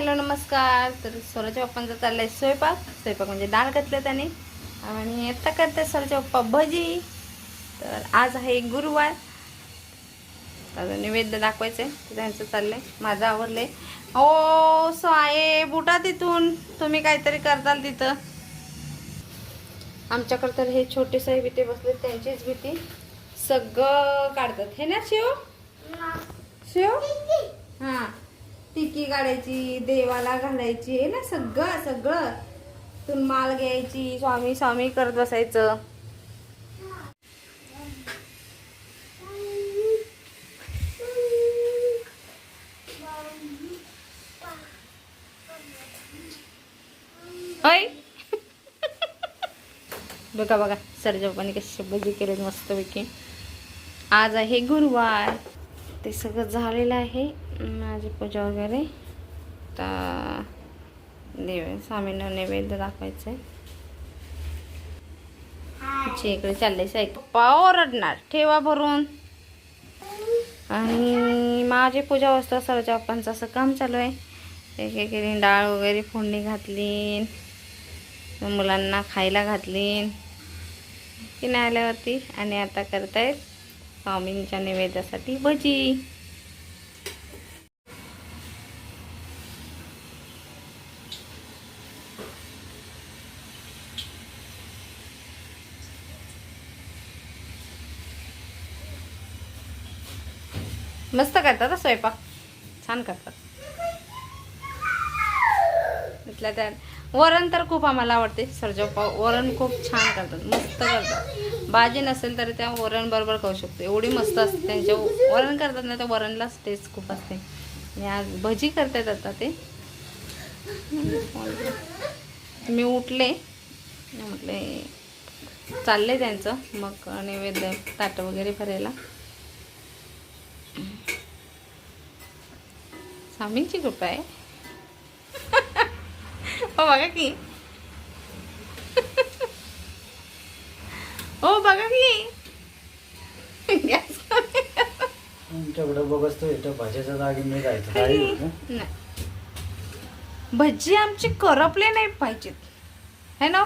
Hello नमस्कार. तर स्वराच्या पप्पांचा चाललाय स्वयंपाक. स्वयंपाक म्हणजे डाळ घातलं त्याने. आणि आता करते स्वराच्या पप्पा भजी. तर आज आहे गुरुवार. तर नैवेद्य दाखवायचं आहे त्यांचं चाललंय. माझं आवडलंय ओ सो आहे बुटा तिथून. तुम्ही काहीतरी करताल तिथं. आमच्याकडे तर हे छोटे साहेब इथे बसले त्यांचीच भीती. सगळं काढतात. हे ना शिव? शिव? हा. टिकी काढायची देवाला घालायची हे ना सगळं सगळं. तून माल घ्यायची स्वामी स्वामी करत बसायचं. होय? बघा बघा. सरजोपाने कशी बजी केले मस्तपैकी. आज आहे गुरुवार. ते सगळं झालेलं आहे. माझी पूजा वगैरे. तर देव स्वामींना नैवेद्य दाखवायचं आहे इकडे चाललंय साईक पप्पा ओरडणार. ठेवा भरून. आणि माझी पूजा वस्तू सरच्या म्हणजे पप्पांचं असं काम चालू आहे. एक एक डाळ वगैरे फोडणी घातली मुलांना खायला घातली की नाही आल्यावरती आणि आता करतायत. स्वामींच्या नैवेद्यासाठी भजी. मस्त करतात स्वयंपाक. छान करतात. इथल्या त्या. वरण तर खूप आम्हाला आवडते सरजोपा वरण खूप छान करतात मस्त करतात. भाजी नसेल तरी त्या वरण बरोबर खाऊ शकतो. एवढी मस्त असते त्यांच्या वरण करतात ना त्या वरणलाच टेस्ट खूप असते. आणि आज भजी करतात आता ते. मी उठले म्हटले चालले त्यांचं मग नैवेद्य ताटं वगैरे भरायला. स्वामींची कृपा आहे. हो बघा की. हो बघा की. गॅस इथं भाज्याच्या जागी मी जायचं खाली. काही होतं. नाही. भजी आमची करपले नाही पाहिजेत. है ना?